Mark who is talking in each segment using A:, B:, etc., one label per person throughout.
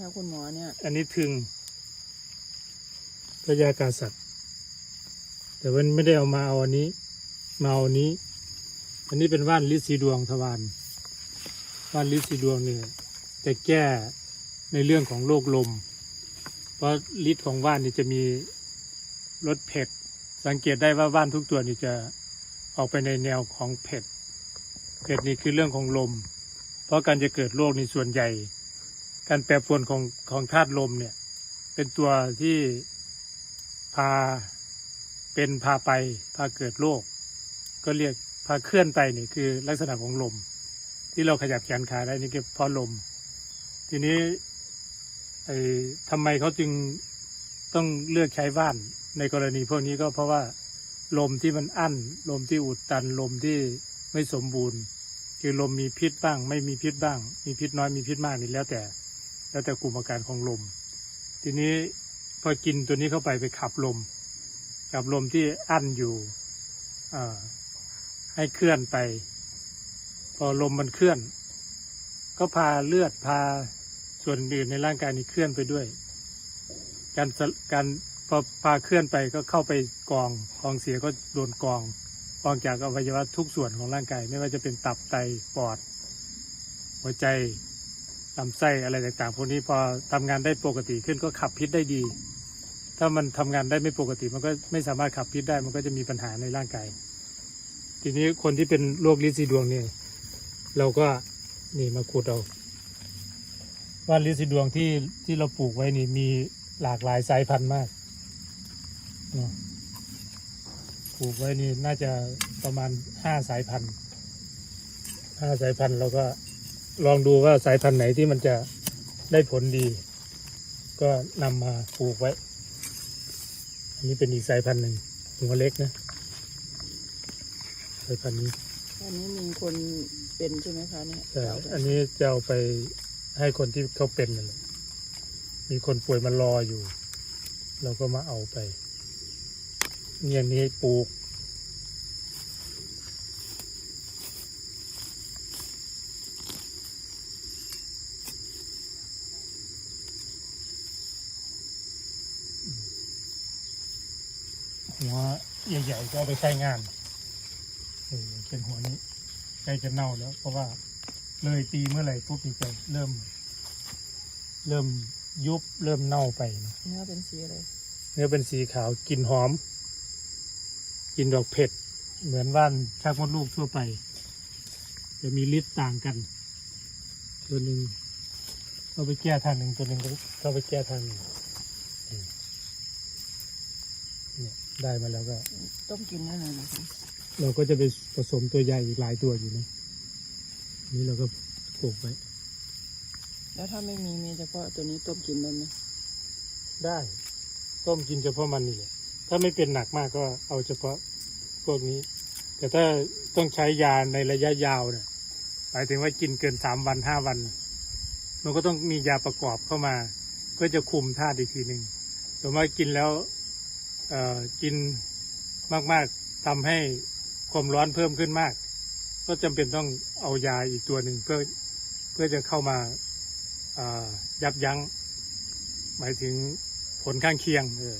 A: คะคุณหมอเนี่ย
B: อันนี้ทึงพยากาสัตว์แต่มันไม่ได้เอามาเอาอันนี้ มาเอาอันนี้ อันนี้เป็นว่านลิสีดวงทวารว่านลิสีดวงเนี่ยจะแก้ในเรื่องของโรคลม เพราะฤทธิ์ของว่านนี่จะมีรสเผ็ด สังเกตได้ว่าว่านทุกตัวนี่จะออกไปในแนวของเผ็ด เผ็ดนี่คือเรื่องของลม เพราะการจะเกิดโรคในส่วนใหญ่ การแปรปรวนของของธาตุลมเนี่ย เป็นตัวที่พาเป็นพาไปพาเกิดโรคก็เรียกพาเคลื่อนไปนี่คือลักษณะของลม ที่เราขยับแขนขาได้นี่ก็เพราะลม ทีนี้ไอ้ทำไมเขาจึงต้องเลือกใช้ว่านในกรณีพวกนี้ก็เพราะว่าลมที่มันอั้น ลมที่อุดตันลมที่ไม่สมบูรณ์ คือลมมีพิษบ้าง ไม่มีพิษบ้าง มีพิษน้อยมีพิษมากนี่แล้วแต่ แล้วแต่กลุ่มอาการของลม ทีนี้พอกินตัวนี้เข้าไปไปขับลม ขับลมที่อั้นอยู่ให้เคลื่อนไป พอลมมันเคลื่อน ก็พาเลือดพาส่วนอื่นในร่างกายนี้เคลื่อนไปด้วย การการพอพาเคลื่อนไปก็เข้าไปกองกองเสียก็โดนกองกองจากอวัยวะทุกส่วนของร่างกาย ไม่ว่าจะเป็นตับไตปอด หัวใจ ลำไส้อะไรต่างๆพวกนี้พอทำงานได้ปกติขึ้นก็ขับพิษได้ดี ถ้ามันทำงานได้ไม่ปกติ มันก็ไม่สามารถขับพิษได้ มันก็จะมีปัญหาในร่างกาย ทีนี้คนที่เป็นโรคลิ้นสีดวงเนี่ยเราก็นี่มาขุดเอาว่าลิ้นสีดวงที่ที่เราปลูกไว้นี่มีหลากหลายสายพันธุ์มากปลูกไว้นี่น่าจะประมาณห้าสายพันธุ์ห้าสายพันธุ์เราก็ ลองดูว่าสายพันธุ์ไหนที่มันจะได้ผลดี ก็นำมาปลูกไว้ อันนี้เป็นอีกสายพันธุ์หนึ่งหัวเล็กนะสายพันธุ์นี้
A: อันนี้มีคนเป็นใช่ไหมคะเนี่ย
B: แต่อันนี้จะเอาไปให้คนที่เขาเป็นนั่นแหละมีคนป่วยมารออยู่ เราก็มาเอาไปเนี่ยนี้ปลูก หัวใหญ่ๆก็เอาไปใช้งานเอออย่างเป็นหัวนี้ใกล้จะเน่าแล้ว เพราะว่าเลยปีเมื่อไหร่ปุ๊บนี่จะเริ่ม เริ่มยุบเริ่มเน่าไปนะ
A: เนื้อเป็นสีอะไร
B: เนื้อเป็นสีขาวกลิ่นหอมกลิ่นดอกเผ็ด เหมือนว่านชักมดลูกทั่วไป จะมีฤทธิ์ต่างกัน ตัวหนึ่งเข้าไปแก้ทางหนึ่งตัวหนึ่งก็เข้าไปแก้ทางหนึ่งอืมเนี่ย ได้มาแล้วก็
A: ต้มกินได้เลยนะคะ
B: เราก็จะไปผสมตัวใหญ่อีกหลายตัวอยู่นะนี่เราก็ปลูกไว้
A: แล้วถ้าไม่มีมีเฉพาะตัวนี้ต้มกินได้ไหม
B: ได้ ต้มกินเฉพาะมันนี่แหละถ้าไม่เป็นหนักมากก็เอาเฉพาะพวกนี้ แต่ถ้าต้องใช้ยาในระยะยาวเนี่ยหมายถึงว่ากินเกินสามวันห้าวัน มันก็ต้องมียาประกอบเข้ามาเพื่อจะคุมธาตุอีกทีหนึ่งสมมติว่ากินแล้วเอ่อ กินมากๆทำให้ความร้อนเพิ่มขึ้นมาก ก็จำเป็นต้องเอายาอีกตัวหนึ่งเพื่อเพื่อจะเข้ามายับยั้ง หมายถึงผลข้างเคียงเออ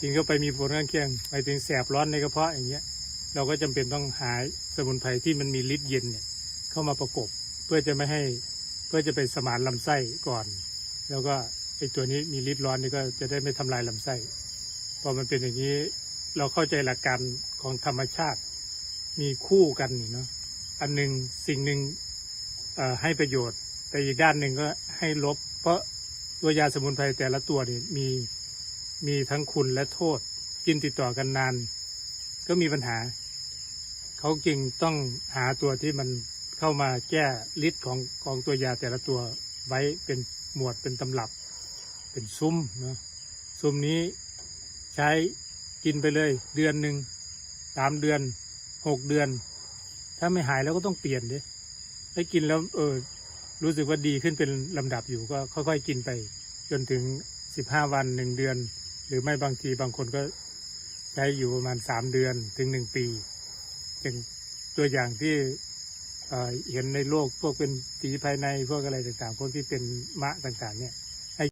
B: กินเข้าไปมีผลข้างเคียง หมายถึงแสบร้อนในกระเพาะอย่างเงี้ย เราก็จำเป็นต้องหาสมุนไพรที่มันมีฤทธิ์เย็นเนี่ยเข้ามาประกบเพื่อจะไม่ให้เพื่อจะไปสมานลำไส้ก่อน แล้วก็ไอตัวนี้มีฤทธิ์ร้อนนี่ก็จะได้ไม่ทำลายลำไส้ พอมันเป็นอย่างนี้ เราเข้าใจหลักการของธรรมชาติ มีคู่กันนี่เนาะอันหนึ่งสิ่งหนึ่งให้ประโยชน์ แต่อีกด้านหนึ่งก็ให้ลบ เพราะตัวยาสมุนไพรแต่ละตัวนี่มีมีทั้งคุณและโทษ กินติดต่อกันนาน ก็มีปัญหา เขาจึงต้องหาตัวที่มันเข้ามาแก้ฤทธิ์ของของตัวยาแต่ละตัวไว้เป็นหมวดเป็นตำรับ เป็นซุ้มนะซุ้มนี้ ใช้กินไปเลยเดือนหนึ่งสามเดือนหกเดือน ถ้าไม่หายแล้วก็ต้องเปลี่ยนดิถ้ากินแล้วเออรู้สึกว่าดีขึ้นเป็นลำดับอยู่ก็ค่อยๆกินไป จนถึงสิบห้าวันหนึ่งเดือน หรือไม่บางทีบางคนก็ใช้อยู่ประมาณสามเดือนถึงหนึ่งปีอย่างตัวอย่างที่เเห็นในโลกพวกเป็นสีภายในพวกอะไรต่างๆพวกที่เป็นมะต่างๆ เนี่ย